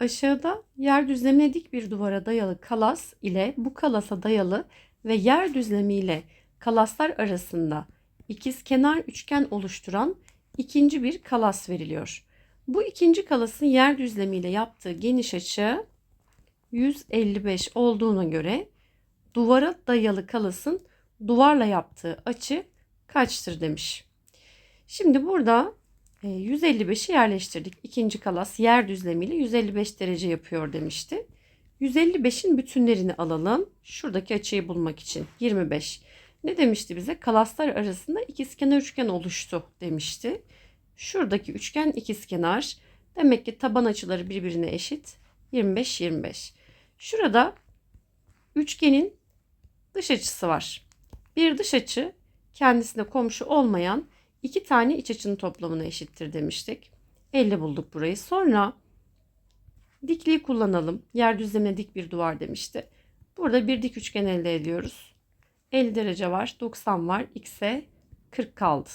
Aşağıda yer düzlemine dik bir duvara dayalı kalas ile bu kalasa dayalı ve yer düzlemiyle kalaslar arasında ikiz kenar üçgen oluşturan ikinci bir kalas veriliyor. Bu ikinci kalasın yer düzlemiyle yaptığı geniş açı 155 olduğuna göre duvara dayalı kalasın duvarla yaptığı açı kaçtır demiş. Şimdi burada 155'i yerleştirdik. İkinci kalas yer düzlemiyle 155 derece yapıyor demişti. 155'in bütünlerini alalım. Şuradaki açıyı bulmak için 25. Ne demişti bize? Kalaslar arasında ikizkenar üçgen oluştu demişti. Şuradaki üçgen ikizkenar. Demek ki taban açıları birbirine eşit. 25 25. Şurada üçgenin dış açısı var. Bir dış açı kendisine komşu olmayan iki tane iç açının toplamına eşittir demiştik. 50 bulduk burayı. Sonra dikliği kullanalım. Yer düzlemine dik bir duvar demişti. Burada bir dik üçgen elde ediyoruz. 50 derece var, 90 var, x'e 40 kaldı.